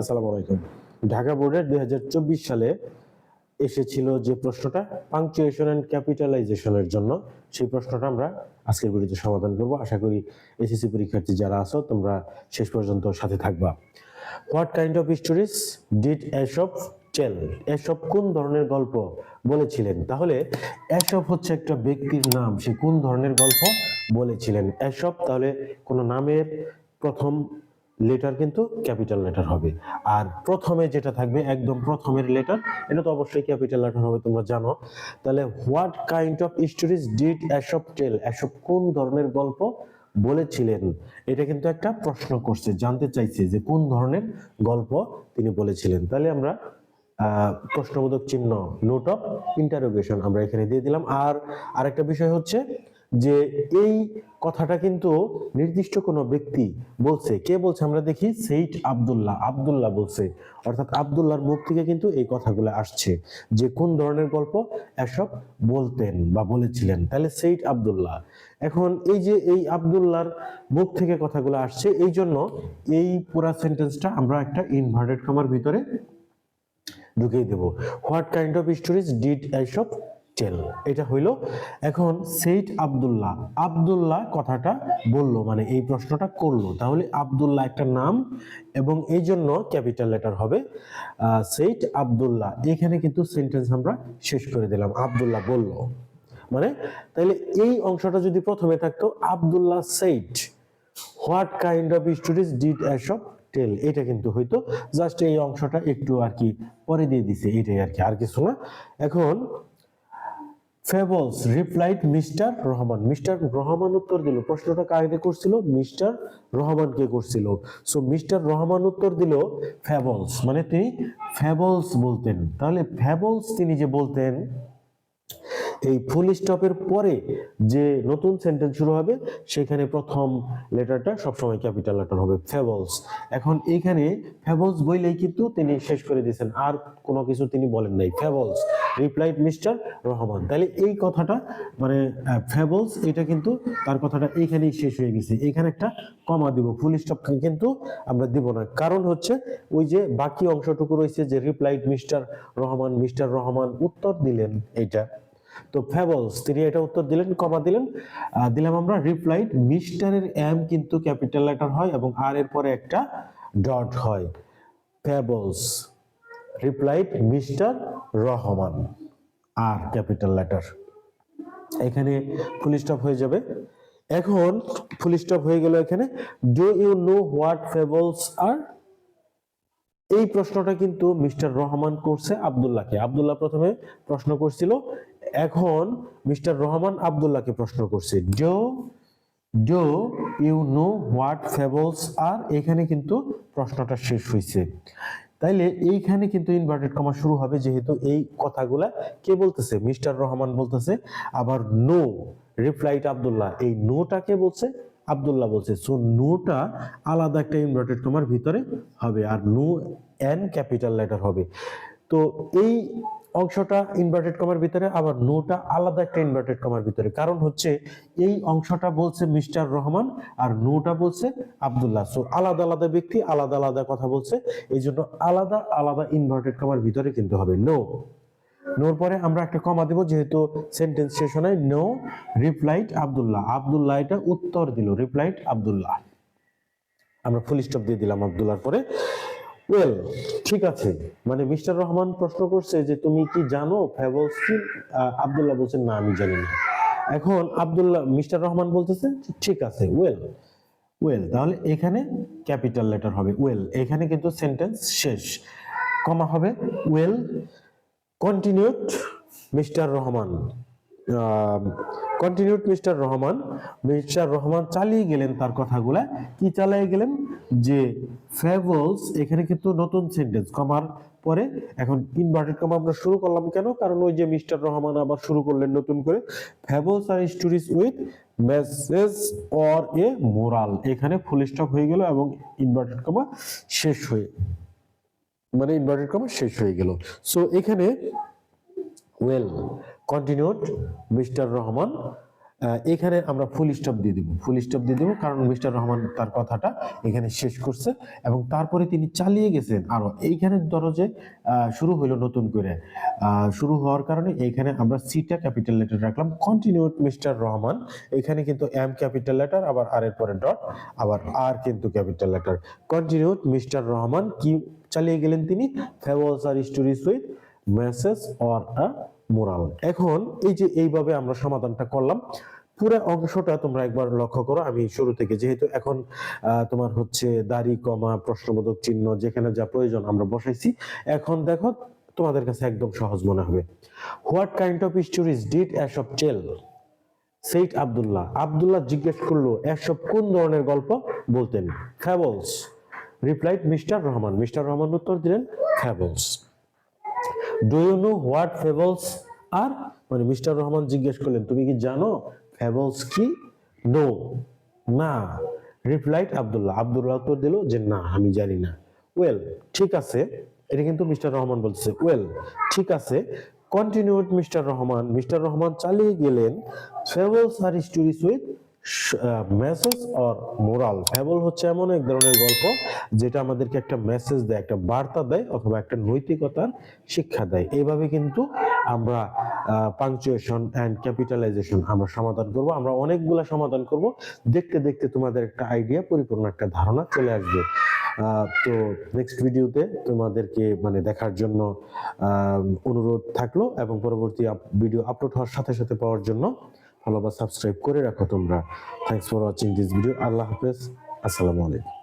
আসসালামু আলাইকুম। ঢাকা বোর্ডের দুই সালে এসেছিল যে প্রশ্নটা পাংচুয়েশন অ্যান্ড ক্যাপিটালাইজেশনের জন্য। সেই প্রশ্নটা আমরা আজকের ভিডিওতে সমাধান করব। আশা করি এসএসসি পরীক্ষার্থী যারা আছো, তোমরা শেষ পর্যন্ত সাথে থাকবা। What kind of stories did Aesop tell এসব কোন ধরনের গল্প বলেছিলেন? তাহলে এসব হচ্ছে একটা ব্যক্তির নাম। সে কোন ধরনের গল্প বলেছিলেন? এসব তাহলে কোনো নামের প্রথম লেটার কিন্তু ক্যাপিটাল লেটার হবে। আর প্রথমে যেটা থাকবে, একদম প্রথমের লেটার এটা তো অবশ্যই ক্যাপিটাল লেটার হবে, তোমরা জানো। তাহলে what kind of stories did Aesop tell এসব কোন ধরনের গল্প বলেছিলেন? এটা কিন্তু একটা প্রশ্ন করছে, জানতে চাইছে যে কোন ধরনের গল্প তিনি বলেছিলেন। তাহলে আমরা প্রশ্নবোধক চিহ্ন নোট অফ ইন্টারোগেশন আমরা এখানে দিয়ে দিলাম। আর আরেকটা বিষয় হচ্ছে যে এই কথাটা কিন্তু নির্দিষ্ট কোনো ব্যক্তি বলছে। কে বলছে আমরা দেখি? সেইট আব্দুল্লাহ। আব্দুল্লাহ বলছে। অর্থাৎ আবদুল্লাহর মুখ থেকে কিন্তু এই কথাগুলো আসছে যে কোন ধরনের গল্প এসব বলতেন বা বলেছিলেন। তাহলে সেইট আবদুল্লাহ। এখন এই যে এই আব্দুল্লাহর মুখ থেকে কথাগুলো আসছে এই জন্য এই পুরা সেন্টেন্সটা আমরা একটা ইনভার্টেড কমার ভিতরে ঢুকিয়ে দেব। What kind of stories did Aesop tell. এটা হইল, এখন সেইট আব্দুল্লাহ। আব্দুল্লাহ কথাটা বলল মানে এই প্রশ্নটা করল। তাহলে আব্দুল্লাহ একটা নাম এবং এই জন্য ক্যাপিটাল লেটার হবে সেইট আব্দুল্লাহ। এখানে কিন্তু সেন্টেন্স আমরা শেষ করে দিলাম, আব্দুল্লাহ বলল। মানে তাহলে এই অংশটা যদি প্রথমে থাকতো, Abdullah said, what kind of stories did Aesop tell? এটা কিন্তু হয়তো জাস্ট এই অংশটা একটু আর কি পরে দিয়ে দিছে, এটাই আর কি, আর কিছু না। এখন fables, replied Mister Rahman. Mister Rahman উত্তর দিল। প্রশ্নটা কাকে করছিল? মিস্টার রহমানকে করছিল? সো মিস্টার রহমান উত্তর দিল ফেবলস। মানে তিনি ফেবলস বলতেন। তাহলে ফেবলস তিনি যে বলতেন এই ফুল স্টপের পরে যে নতুন সেন্টেন্স শুরু হবে, সেখানে প্রথম লেটারটা সবসময় ক্যাপিটাল লেটার হবে ফেবলস এখন এইখানে ফেবলস বইলেই কিন্তু তিনি শেষ করে দিয়েছেন, আর কোনো কিছু তিনি বলেন নাই। Fables replied Mister Rahman. তাহলে এই কথাটা মানে ফেবলস এটা কিন্তু তার কথাটা এইখানেই শেষ হয়ে গেছে। এখানে একটা কমা দিব ফুল স্টপ কিন্তু আমরা দিব না। কারণ হচ্ছে, ওই যে বাকি অংশটুকু রয়েছে, যে replied Mister Rahman Mister Rahman উত্তর দিলেন, এইটা। তো ফেবলস, তিনি এটা উত্তর দিলেন কমা দিলেন। দিলাম আমরা রিপ্লাইড মিস্টারের এম কিন্তু ক্যাপিটাল লেটার হয় এবং আর এর পরে একটা ডট হয়। ফেবলস রিপ্লাইড মিস্টার রহমান, আর ক্যাপিটাল লেটার। এখানে ফুল স্টপ হয়ে যাবে। এখন ফুল স্টপ হয়ে গেল এখানে। Do you know what fables আর এই প্রশ্নটা কিন্তু মিস্টার রহমান করছে আব্দুল্লাহকে। আব্দুল্লাহ প্রথমে প্রশ্ন করছিল এখন মিস্টার রহমান আবদুল্লাহকে প্রশ্ন করছে do do you know what fables আর এখানে কিন্তু প্রশ্নটা শেষ হয়েছে। তাইলে এইখানে কিন্তু ইনভার্টেড কমা শুরু হবে, যেহেতু এই কথাগুলা কে বলতেছে? মিস্টার রহমান বলতেছে, আবার নো রিপ্লাইট আব্দুল্লাহ। এই নোটা কে বলছে? আব্দুল্লাহ বলছে। সো নোটা আলাদা একটা ইনভার্টেড কমার ভিতরে হবে, আর নো এন ক্যাপিটাল লেটার হবে। তো এই অংশটা ইনভার্টেড কমার ভিতরে, আবার নোটা আলাদা একটা ইনভার্টেড কমার ভিতরে। কারণ হচ্ছে, এই অংশটা বলছে মিস্টার রহমান, আর নোটা বলছে আব্দুল্লাহ। সো আলাদা আলাদা ব্যক্তি, আলাদা আলাদা কথা বলছে। এই জন্য আলাদা আলাদা ইনভার্টেড কমার ভিতরে কিন্তু হবে নো নোর পরে আমরা একটা কমা দেব, যেহেতু সেন্টেন্স শেষ হয় নো রিপ্লাইড আব্দুল্লাহ। আবদুল্লাহ এটা উত্তর দিল রিপ্লাইড আব্দুল্লাহ। আমরা ফুল স্টপ দিয়ে দিলাম আব্দুল্লাহর পরে। ওয়েল ঠিক আছে। মানে মিস্টার রহমান প্রশ্ন করছে যে, তুমি কি জানো ফেবলস কি আব্দুল্লাহ বলছেন না, আমি জানি না। এখন আব্দুল্লাহ, মিস্টার রহমান বলতেছে, ঠিক আছে ওয়েল ওয়েল তাহলে এখানে ক্যাপিটাল লেটার হবে ওয়েল এখানে কিন্তু সেন্টেন্স শেষ। কমা হবে well continued Mister Rahman. Continued Mister Rahman. Mister Rahman চালিয়ে গেলেন তার কথাগুলা। কি চালিয়ে গেলেন? যে ফেবলস এখানে কিন্তু নতুন সেন্টেন্স কমার পরে। এখন ইনভার্টেড কমা আমরা শুরু করলাম কেন? কারণ ওই যে মিস্টার রহমান আবার শুরু করলেন নতুন করে। Fables are stories with message or a moral এখানে ফুল স্টপ হয়ে গেল এবং ইনভার্টেড কমা শেষ হয়ে মানে ইনভার্টেড কমা শেষ হয়ে গেল। সো এখানে ওয়েল কন্টিনিউড মিস্টার রহমান এখানে আমরা ফুল স্টপ দিয়ে দিব ফুল স্টপ দিয়ে দিব, কারণ মিস্টার রহমান তার কথাটা এখানে শেষ করছে এবং তারপরে তিনি চালিয়ে গেছেন আরও। এইখানে ধরো যে শুরু হইল নতুন করে। শুরু হওয়ার কারণে এইখানে আমরা সিটা ক্যাপিটাল লেটার রাখলাম কন্টিনিউড মিস্টার রহমান এখানে কিন্তু এম ক্যাপিটাল লেটার আবার আর এর পরে ডট আবার আর কিন্তু capital letter continued Mister Rahman কি চালিয়ে গেলেন তিনি? Fables are stories with message or a moral. এখন এই যে এইভাবে আমরা সমাধানটা করলাম, পুরো অংশটা তোমরা একবার লক্ষ্য করো। আমি শুরু থেকে, যেহেতু এখন তোমার হচ্ছে দাড়ি, কমা, প্রশ্নবোধক চিহ্ন, যেখানে যা প্রয়োজন আমরা বসাইছি। এখন দেখো, তোমাদের কাছে একদম সহজ মনে হবে। What kind of stories did Aesop tell said Abdullah Abdullah জিজ্ঞেস করল এসব কোন ধরনের গল্প বলতেন? Fables replied Mister Rahman Mister Rahman উত্তর দিলেন fables do you know what fables are মানে মিস্টার রহমান জিজ্ঞেস করলেন, তুমি কি জানো ফেবলস কি? নো না। রিপ্লাইড আব্দুল্লাহ। আব্দুল্লাহ উত্তর দিল যে, না, আমি জানি না। ওয়েল ঠিক আছে। এটা কিন্তু মিস্টার রহমান বলছে ওয়েল ঠিক আছে। Continued Mister Rahman. Mister Rahman চালিয়ে গেলেন। Fables are stories with message or moral fable হচ্ছে এমন এক ধরনের গল্প যেটা আমাদেরকে একটা মেসেজ দেয়, একটা বার্তা দেয় অথবা একটা নৈতিকতার শিক্ষা দেয়। এইভাবে কিন্তু আমরা পাংচুয়েশন অ্যান্ড ক্যাপিটালাইজেশন আমরা সমাধান করব। আমরা অনেকগুলা সমাধান করব। দেখতে দেখতে তোমাদের একটা আইডিয়া পরিপূর্ণ একটা ধারণা চলে আসবে। তো নেক্সট ভিডিওতে তোমাদেরকে মানে দেখার জন্য অনুরোধ থাকল এবং পরবর্তী ভিডিও আপলোড হওয়ার সাথে সাথে পাওয়ার জন্য ফলো বা সাবস্ক্রাইব করে রাখো তোমরা। Thanks for watching this video আল্লাহ হাফেজ। আসসালামু আলাইকুম।